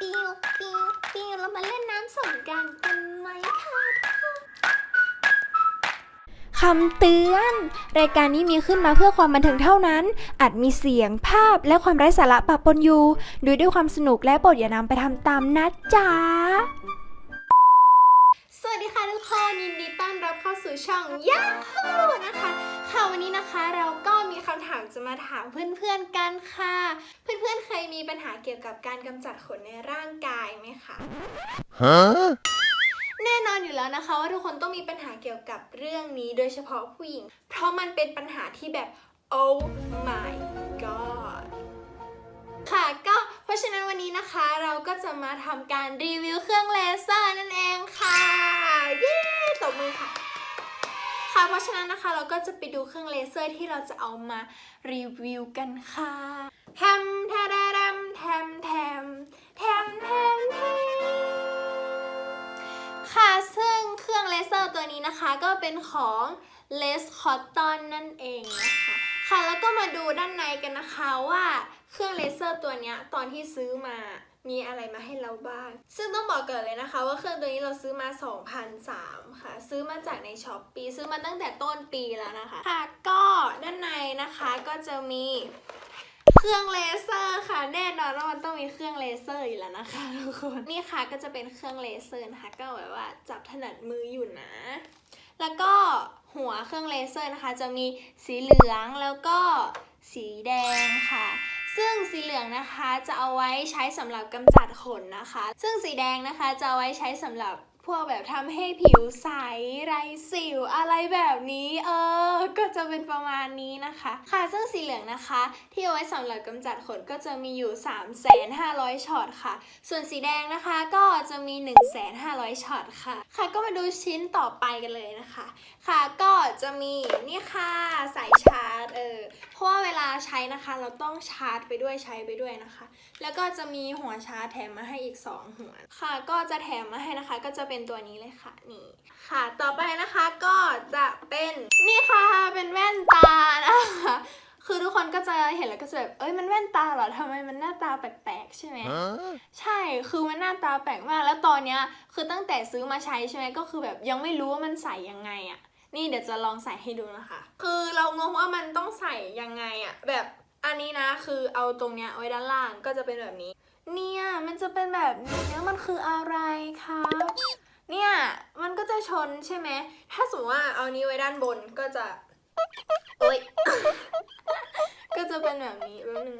ปิวปิวปิวเรามาเล่นน้ำสงกรารกันไหมคะคำเตือน รายการนี้มีขึ้นมาเพื่อความบันเทิงเท่านั้น อาจมีเสียงภาพและความไร้สาระปะปนอยู่โดยด้วยความสนุกและโปรดอย่านำไปทำตามนะจ๊ะ ดีค่ะทุกคนยินดีต้อนรับเข้าสู่ช่องย a ฮูนะคะ ค่ะวันนี้นะคะเราก็มีคำถามจะมาถามเพื่อนๆกันค่ะ เพื่อนๆเคยมีปัญหาเกี่ยวกับการกำจัดขนในร่างกายไหมคะ Huh? แน่นอนอยู่แล้วนะคะว่าทุกคนต้องมีปัญหาเกี่ยวกับเรื่องนี้โดยเฉพาะผู้หญิง เพราะมันเป็นปัญหาที่แบบ oh my god ค่ะ ก็เพราะฉะนั้นวันนี้นะคะเราก็จะมาทำการรีวิวเครื่องเลเซอร์นั่นเองค่ะ เย้ตบมือค่ะ ค่ะเพราะฉะนั้นนะคะเราก็จะไปดูเครื่องเลเซอร์ที่เราจะเอามารีวิวกันค่ะแทมแทดาดัมแทมแทมแทมแทมแทมค่ะ ซึ่งเครื่องเลเซอร์ตัวนี้นะคะก็เป็นของ Les Cotton นั่นเองนะคะ ค่ะแล้วก็มาดูด้านในกันนะคะว่าเครื่องเลเซอร์ตัวนี้ตอนที่ซื้อมามีอะไรมาให้เราบ้าง ซึ่งต้องบอกเก่อนเลยนะคะ ว่าเครื่องตัวนี้เราซื้อมา 2,003 ค่ะ ซื้อมาจากในช้อปปีซื้อมาตั้งแต่ต้นปีแล้วนะคะ ค่ะ ก็ด้านในนะคะก็จะมีเครื่องเลเซอร์ค่ะแน่นอนว่ามันต้องมีเครื่องเลเซอร์อยู่แล้วนะคะทุกคนนี่ค่ะก็จะเป็นเครื่องเลเซอร์นะคะก็แบบว่าจับถนัดมืออยู่นะ แล้วก็ หัวเครื่องเลเซอร์นะคะ จะมีสีเหลืองแล้วก็สีแดงค่ะ ซึ่งสีเหลืองนะคะจะเอาไว้ใช้สำหรับกำจัดขนนะคะ ซึ่งสีแดงนะคะจะเอาไว้ใช้สำหรับ พวกแบบทำให้ผิวใสไรสิวอะไรแบบนี้ เออ ก็จะเป็นประมาณนี้นะคะ ค่ะซึ่งสีเหลืองนะคะ ที่เอาไว้สำหรับกำจัดขนก็จะมีอยู่ 3 5 0 0ช็อตค่ะ ส่วนสีแดงนะคะก็จะมี 1 5 0 0ช็อตค่ะ ค่ะก็มาดูชิ้นต่อไปกันเลยนะคะ ค่ะก็จะมีนี่ค่ะสายชาร์จเออเพราะว่าเวลาใช้นะคะเราต้องชาร์จไปด้วยใช้ไปด้วยนะคะ แล้วก็จะมีหัวชาร์จแถมมาให้อีก 2 หัวค่ะ ก็จะแถมมาให้นะคะก็จะเป็นตัวนี้เลยค่ะนี่ค่ะ ต่อไปนะคะก็จะเป็นนี่ค่ะเป็นแว่นตานะคะคือทุกคนก็จะเห็นแล้วก็จะแบบ เอ้ยมันแว่นตาเหรอทำไมมันหน้าตาแปลกๆใช่ไหม Huh? ใช่ คือมันหน้าตาแปลกมาก แล้วตอนเนี้ย คือตั้งแต่ซื้อมาใช้ใช่ไหมก็คือแบบยังไม่รู้ว่ามันใส่ยังไงอะนี่เดี๋ยวจะลองใส่ให้ดูนะคะ คือเรางงว่ามันต้องใส่ยังไงอะแบบอันนี้นะ คือเอาตรงเนี้ยไว้ด้านล่างก็จะเป็นแบบนี้ เนี่ยมันจะเป็นแบบนี้แล้วมันคืออะไรครับ เนี่ย มันก็จะชนใช่ไหม ถ้าสมมติว่าเอานี้ไว้ด้านบนก็จะโอ๊ย ก็จะเป็นแบบนี้แป๊บนึง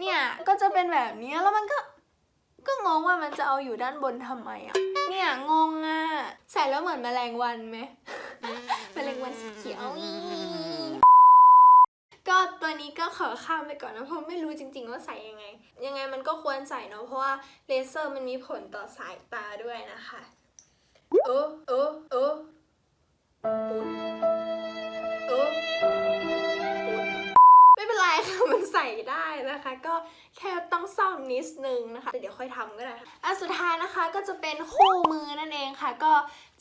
เนี่ย ก็จะเป็นแบบนี้แล้วมันก็ ก็งงว่ามันจะเอาอยู่ด้านบนทำไมอะ เนี่ยงงอะ ใส่แล้วเหมือนแมลงวันไหมแมลงวันสีเขียวอีก็ตัว นี้ก็ขอข้ามไปก่อนนะเพราะไม่รู้จริงๆว่าใส่ยังไง ยังไงมันก็ควรใส่เนาะเพราะว่าเลเซอร์มันมีผลต่อสายตาด้วยนะคะโอ้โอ้โอ้ปุ๊บโอ้ปุ๊บไม่เป็นไรค่ะมันใส่ได้นะคะ ก็ แค่ต้องซ่อมนิดนึงนะคะแต่เดี๋ยวค่อยทำก็ได้ค่ะอันสุดท้ายนะคะก็จะเป็นคู่มือนั่นเองค่ะ ก็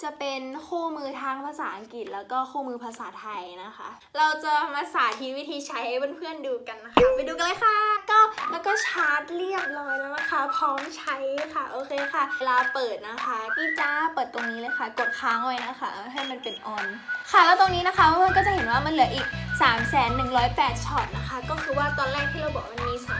จะเป็นคู่มือทางภาษาอังกฤษ แล้วก็คู่มือภาษาไทยนะคะ เราจะมาสาธิตวิธีใช้ให้เพื่อนๆดูกันนะคะ ไปดูกันเลยค่ะ ก็แล้วก็ชาร์จเรียบร้อยแล้วนะคะ พร้อมใช้ค่ะโอเคค่ะเวลาเปิดนะคะนี่จ้าเปิดตรงนี้เลยค่ะ กดค้างไว้นะคะ ให้มันเป็นออนค่ะแล้วตรงนี้นะคะเพื่อนๆก็จะเห็นว่ามันเหลืออีก 3 1 0 8ช็อตนะคะ ก็คือว่าตอนแรกที่เราบอกมันมี3 5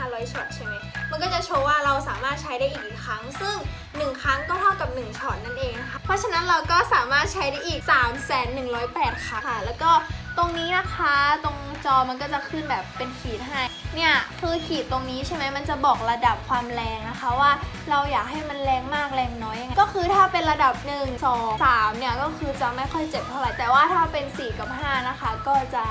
0 0ช็อตใช่ไหมมันก็จะโชว์ว่าเราสามารถใช้ได้อีกกี่ครั้ง ซึ่ง 1 ครั้งก็เท่ากับ 1ช็อตนั่นเองนะคะเพราะฉะนั้นเราก็สามารถใช้ได้อีก 3 1 1 8ครั้งค่ะ แล้วก็ตรงนี้นะคะ ตรงจอมันก็จะขึ้นแบบเป็นขีดให้เนี่ยคือขีดตรงนี้ใช่ไหมมันจะบอกระดับความแรงนะคะว่าเราอยากให้มันแรงมากแรงน้อยยังไงก็คือถ้าเป็นระดับ 1 2 3เนี่ยก็คือจะไม่ค่อยเจ็บเท่าไหร่แต่ว่าถ้าเป็น 4 กับ 5 นะคะ ก็จะ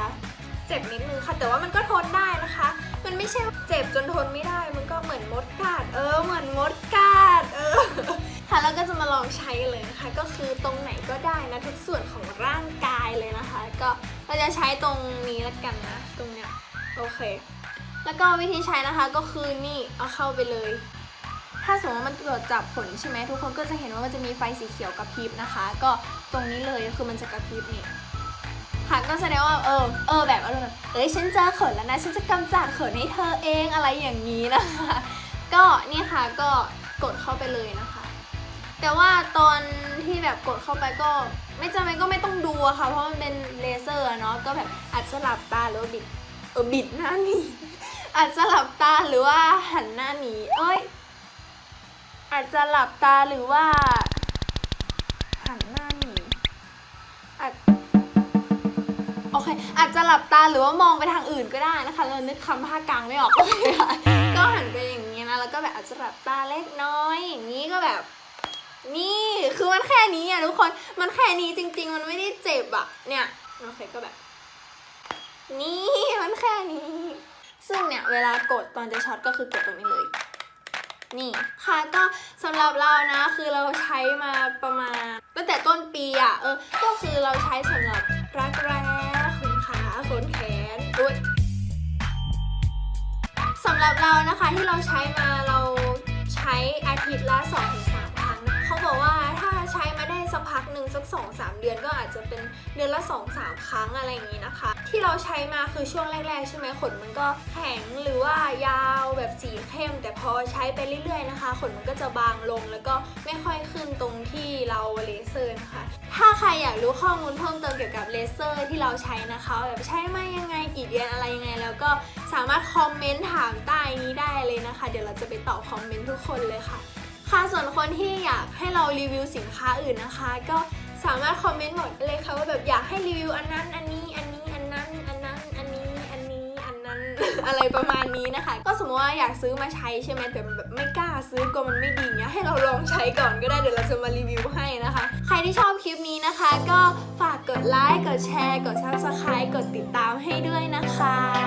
เจ็บนิดนึงค่ะแต่ว่ามันก็ทนได้นะคะ มันไม่ใช่เจ็บจนทนไม่ได้ มันก็เหมือนมดกัด เออ เหมือนมดกัด เออ ค่ะแล้วก็จะมาลองใช้เลยนะคะ ก็คือตรงไหนก็ได้นะทุกส่วนของร่างกายเลยนะคะ ก็เราจะใช้ตรงนี้ละกันนะ ตรงเนี้ย โอเค แล้วก็วิธีใช้นะคะก็คือนี่เอาเข้าไปเลย ถ้าสมมติว่ามันตรวจจับผลใช่ไหมทุกคนก็จะเห็นว่ามันจะมีไฟสีเขียวกระพริบนะคะ ก็ตรงนี้เลยคือมันจะกระพริบนี่ค่ะก็แสดงว่าเออเออ เอ้ยฉันเจอเขินแล้วนะฉันจะกำจัดเขินให้เธอเองอะไรอย่างนี้นะคะ ก็นี่ค่ะก็กดเข้าไปเลยนะคะ แต่ว่าตอนที่แบบกดเข้าไปก็ไม่จำเป็นก็ไม่ต้องดูอะค่ะ เพราะมันเป็นเลเซอร์เนาะก็แบบอาจจะหลับตาหรือว่าบิดเออบิดหน้าหนีอาจจะหลับตาหรือว่าหันหน้าหนีเอ้ยอาจจะหลับตาหรือว่า ลับตาหรือว่ามองไปทางอื่นก็ได้นะคะเรานึกคำภาคกลางไม่ออกโอเคค่ะก็หันไปอย่างนี้นะแล้วก็แบบอาจจะหลับตาเล็กน้อย อย่างนี้ก็แบบ นี่คือมันแค่นี้อะทุกคนมันแค่นี้จริง ๆ มันไม่ได้เจ็บอะเนี่ยโอเคก็แบบ นี่มันแค่นี้ ซึ่งเนี่ยเวลากดตอนจะช็อตก็คือกดตรงนี้เลยนี่ค่ะก็สำหรับเรานะคือเราใช้มาประมาณตั้งแต่ต้นปีอะเออก็คือเราใช้สำหรับรักแร้ สำหรับเรานะคะที่เราใช้มาเราใช้อาทิตย์ละ2-3 2-3 เดือนก็อาจจะเป็นเดือนละ 2-3 ครั้งอะไรอย่างนี้นะคะ ที่เราใช้มาคือช่วงแรกๆ ใช่ไหมขนมันก็แข็งหรือว่ายาวแบบสีเข้ม แต่พอใช้ไปเรื่อยๆนะคะ ขนมันก็จะบางลงแล้วก็ไม่ค่อยขึ้นตรงที่เราเลเซอร์นะคะ ถ้าใครอยากรู้ข้อมูลเพิ่มเติมเกี่ยวกับเลเซอร์ที่เราใช้นะคะแบบใช้มายังไงกี่เดือนอะไรยังไง แล้วก็สามารถคอมเมนต์ถามใต้นี้ได้เลยนะคะ เดี๋ยวเราจะไปตอบคอมเมนต์ทุกคนเลยค่ะค่ะส่วนคนที่อยากให้เรารีวิวสินค้าอื่นนะคะ ก็ สามารถคอมเมนต์บอกได้เลยค่ะว่าแบบอยากให้รีวิวอันนั้นอันนี้อันนี้อันนั้นอันนั้นอันนี้อันนี้อันนั้น อะไรประมาณนี้นะคะ ก็สมมติว่าอยากซื้อมาใช้ใช่ไหมแต่แบบไม่กล้าซื้อกลัวมันไม่ดีเนี้ยให้เราลองใช้ก่อนก็ได้เดี๋ยวเราจะมารีวิวให้นะคะ ใครที่ชอบคลิปนี้นะคะ ก็ฝากกดไลค์กดแชร์ กด subscribe กดติดตามให้ด้วยนะคะ